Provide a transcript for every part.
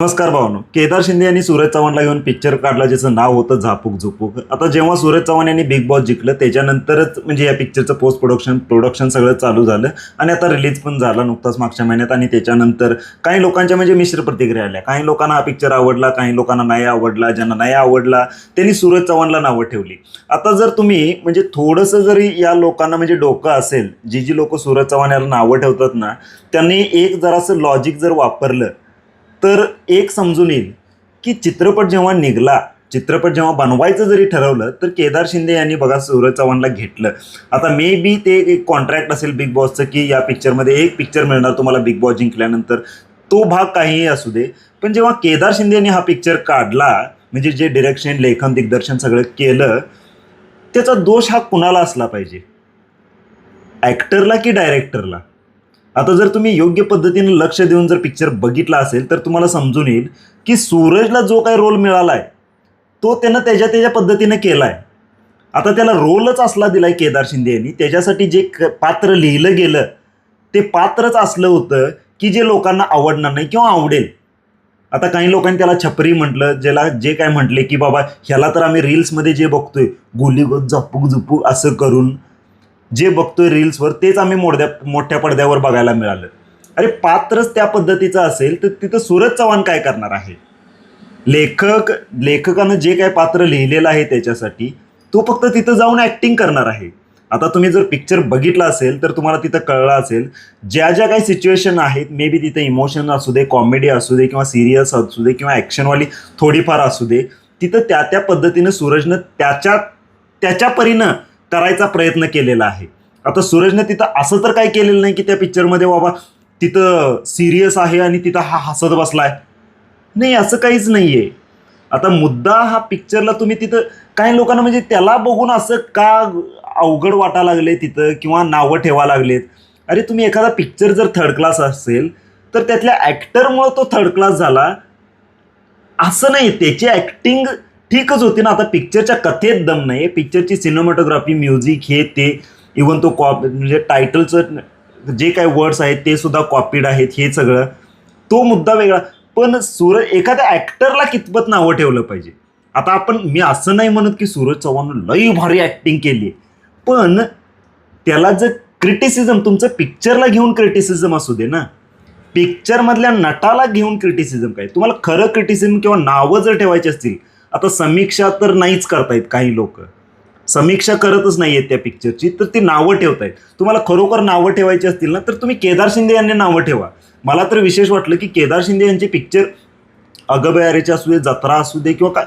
नमस्कार भावनो. केदार शिंदे यांनी सूरज चव्हाणला घेऊन पिक्चर काढला ज्याचं नाव होतं झापूक झुपूक. आता जेव्हा सूरज चव्हाण यांनी बिग बॉस जिंकलं त्याच्यानंतरच म्हणजे या पिक्चरचं पोस्ट प्रोडक्शन प्रोडक्शन सगळं चालू झालं आणि आता रिलीज पण झाला नुकताच मागच्या महिन्यात आणि त्याच्यानंतर काही लोकांच्या म्हणजे मिश्र प्रतिक्रिया आल्या. काही लोकांना हा पिक्चर आवडला काही लोकांना नाही आवडला ज्यांना नाही आवडला त्यांनी सूरज चव्हाणला नावं ठेवली. आता जर तुम्ही म्हणजे थोडंसं जरी या लोकांना म्हणजे डोकं असेल जी जी लोक सूरज चव्हाण याला नावं ठेवतात ना त्यांनी एक जरासं लॉजिक जर वापरलं तर एक समजून येईल की चित्रपट जेव्हा निघला चित्रपट जेव्हा बनवायचं जरी ठरवलं तर केदार शिंदे यांनी बघा सूरज चव्हाणला घेतलं. आता मे बी ते एक कॉन्ट्रॅक्ट असेल बिग बॉसचं की या पिक्चरमध्ये एक पिक्चर मिळणार तुम्हाला बिग बॉस जिंकल्यानंतर. तो भाग काहीही असू दे. पण जेव्हा केदार शिंदे यांनी हा पिक्चर काढला म्हणजे जे डिरेक्शन लेखन दिग्दर्शन सगळं केलं त्याचा दोष हा कुणाला असला पाहिजे? ॲक्टरला की डायरेक्टरला आता जर तुम्ही योग्य पद्धतीने लक्ष देऊन जर पिक्चर बघितला असेल तर तुम्हाला समजून येईल की सूरजला जो काही रोल मिळाला आहे तो त्यानं त्याच्या त्याच्या पद्धतीनं केला आहे आता त्याला रोलच असला दिलाय केदार शिंदे यांनी. त्याच्यासाठी जे क- पात्र लिहिलं गेलं ते पात्रच असलं होतं की जे लोकांना आवडणार नाही किंवा आवडेल. आता काही लोकांनी त्याला छपरी म्हटलं ज्याला जे काय म्हटले की बाबा ह्याला तर आम्ही रील्समध्ये जे बघतोय गोलीगोत झपूक झुपूक असं करून जे बघतोय रील्सवर तेच आम्ही मोठ्या मोठ्या पडद्यावर बघायला मिळालं. अरे पात्रच त्या पद्धतीचं असेल तर तिथं सूरज चव्हाण काय करणार आहे? लेखक लेखकानं जे काय पात्र लिहिलेलं आहे त्याच्यासाठी तो फक्त तिथं जाऊन ॲक्टिंग करणार आहे. आता तुम्ही जर पिक्चर बघितला असेल तर तुम्हाला तिथं कळलं असेल ज्या ज्या काही सिच्युएशन आहेत मे बी तिथं इमोशन असू दे कॉमेडी असू दे किंवा सिरियस असू दे किंवा ॲक्शनवाली थोडीफार असू दे तिथं त्या त्या पद्धतीनं सूरजनं त्याच्या त्याच्या परीनं करायचा प्रयत्न केलेला आहे. आता सूरजने तिथं असं तर काही केलेलं नाही की त्या पिक्चरमध्ये बाबा तिथं सिरियस आहे आणि तिथं हा हसत बसलाय. नाही असं काहीच नाही आहे आता मुद्दा हा पिक्चरला तुम्ही तिथं काही लोकांना म्हणजे त्याला बघून असं का अवघड वाटा लागले तिथं किंवा नावं ठेवा लागलेत. अरे तुम्ही एखादा पिक्चर जर थर्ड क्लास असेल तर त्यातल्या ॲक्टरमुळं तो थर्ड क्लास झाला. असं नाही त्याची ॲक्टिंग ठीकच होती ना. आता पिक्चरच्या कथेत दम नाही पिक्चरची सिनेमॅटोग्राफी म्युझिक हे ते इवन तो कॉप म्हणजे टायटलचं जे काही वर्ड्स आहेत ते सुद्धा कॉपीड आहेत हे सगळं. तो मुद्दा वेगळा. पण सूरज एखाद्या ॲक्टरला कितपत नावं ठेवलं पाहिजे? आता आपण मी असं नाही म्हणत की सूरज चव्हाण लई भारी ॲक्टिंग केली पण त्याला जर क्रिटिसिझम तुमचं पिक्चरला घेऊन क्रिटिसिझम असू दे ना. पिक्चरमधल्या नटाला घेऊन क्रिटिसिझम काय? तुम्हाला खरं क्रिटिसिझम किंवा नावं जर ठेवायची असतील आता समीक्षा तर नाहीच करतायत काही लोक. समीक्षा करतच नाही आहेत त्या पिक्चरची तर ती नावं ठेवतायत. तुम्हाला खरोखर नावं ठेवायची असतील ना तर तुम्ही केदार शिंदे यांनी नावं ठेवा. मला तर विशेष वाटलं की केदार शिंदे यांचे पिक्चर अगबयारेचे असू दे जत्रा असू दे किंवा काय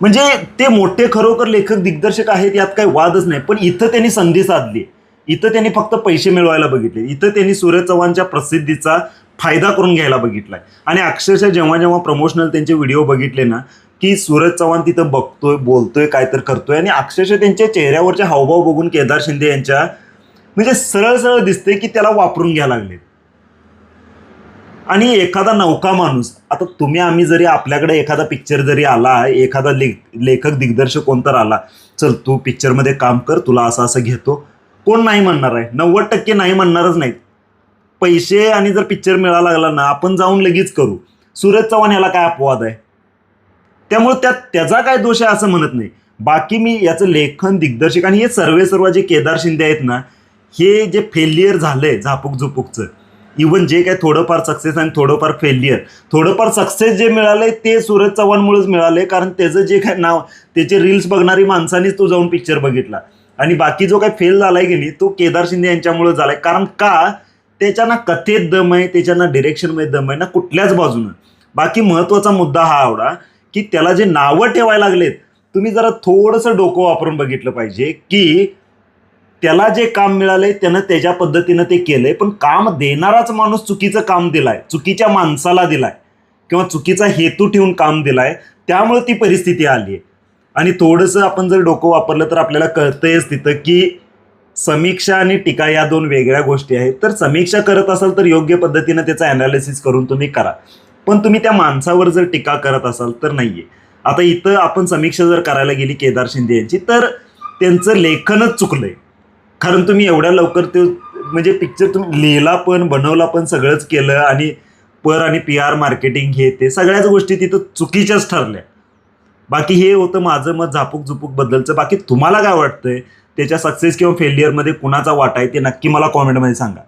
म्हणजे ते मोठे खरोखर लेखक दिग्दर्शक आहेत यात काही वादच नाही. पण इथं त्यांनी संधी साधली. इथं त्यांनी फक्त पैसे मिळवायला बघितले. इथं त्यांनी सूरज चव्हाणच्या प्रसिद्धीचा फायदा करून घ्यायला बघितलाय. आणि अक्षरशः जेव्हा जेव्हा प्रमोशनल त्यांचे व्हिडिओ बघितले ना की सूरज चव्हाण तिथं बघतोय बोलतोय काय तर करतोय आणि अक्षरशः त्यांच्या चेहऱ्यावरचे हावभाव बघून केदार शिंदे यांच्या म्हणजे सरळ सरळ दिसते की त्याला वापरून घ्यायला लागले आणि एखादा नौका माणूस आता तुम्ही आम्ही जरी आपल्याकडे एखादा पिक्चर जरी आला एखादा ले लेखक दिग्दर्शक कोणतर आला चल तू पिक्चरमध्ये काम कर तुला असं असं घेतो. कोण नाही म्हणणार आहे. नव्वद टक्के नाही म्हणणारच नाहीत. पैसे आणि जर पिक्चर मिळायला लागला ना आपण जाऊन लगेच करू. सूरज चव्हाण याला काय अपवाद आहे? त्यामुळे त्यात त्याचा काय दोष आहे असं म्हणत नाही. बाकी मी याचं लेखन दिग्दर्शक आणि हे सर्वे सर्व जे केदार शिंदे आहेत ना हे जे फेल्युअर झालंय झापूक झुपूकचं इवन जे काय थोडंफार सक्सेस आणि थोडंफार फेल्युअर थोडंफार सक्सेस जे मिळालंय ते सूरज चव्हाणमुळेच मिळालंय कारण त्याचं जे काय नाव त्याचे रील्स बघणारी माणसांनीच तो जाऊन पिक्चर बघितला. आणि बाकी जो काय फेल झालाय की नाही तो केदार शिंदे यांच्यामुळे झालाय. कारण का? त्याच्यानं कथेत दम आहे त्याच्यानं डिरेक्शनमध्ये दम आहे ना कुठल्याच बाजूनं. बाकी महत्त्वाचा मुद्दा हा आवडा की त्याला जे नावं ठेवायला लागलेत तुम्ही जरा थोडंसं डोकं वापरून बघितलं पाहिजे की त्याला जे काम मिळालंय त्यानं त्याच्या पद्धतीनं ते केलंय पण काम देणाराच माणूस चुकीचं काम दिलाय चुकीच्या माणसाला दिलाय किंवा चुकीचा हेतू ठेवून काम दिलाय त्यामुळे ती परिस्थिती आली आहे आणि थोडंसं आपण जर डोकं वापरलं तर आपल्याला कळतंयच तिथं की समीक्षा आणि टीका या दोन वेगळ्या गोष्टी आहेत. तर समीक्षा करत असाल तर योग्य पद्धतीनं त्याचा अनालिसिस करून तुम्ही करा. पण तुम्ही त्या माणसावर जर टीका करत असाल तर नाही आहे आता इथं आपण समीक्षा जर करायला गेली केदार शिंदे यांची तर त्यांचं लेखनच चुकलंय. कारण तुम्ही एवढ्या लवकर ते म्हणजे पिक्चर तुम्ही लिहिला पण बनवला पण सगळंच केलं आणि पर आणि पी आर मार्केटिंग हे ते सगळ्याच गोष्टी तिथं चुकीच्याच ठरल्या. बाकी हे होतं माझं मत झापूक झुपूक बद्दलचं. बाकी तुम्हाला काय वाटतंय? त्याच्या सक्सेस किंवा फेल्युअरमध्ये कुणाचा वाटा आहे ते नक्की मला कॉमेंटमध्ये सांगा.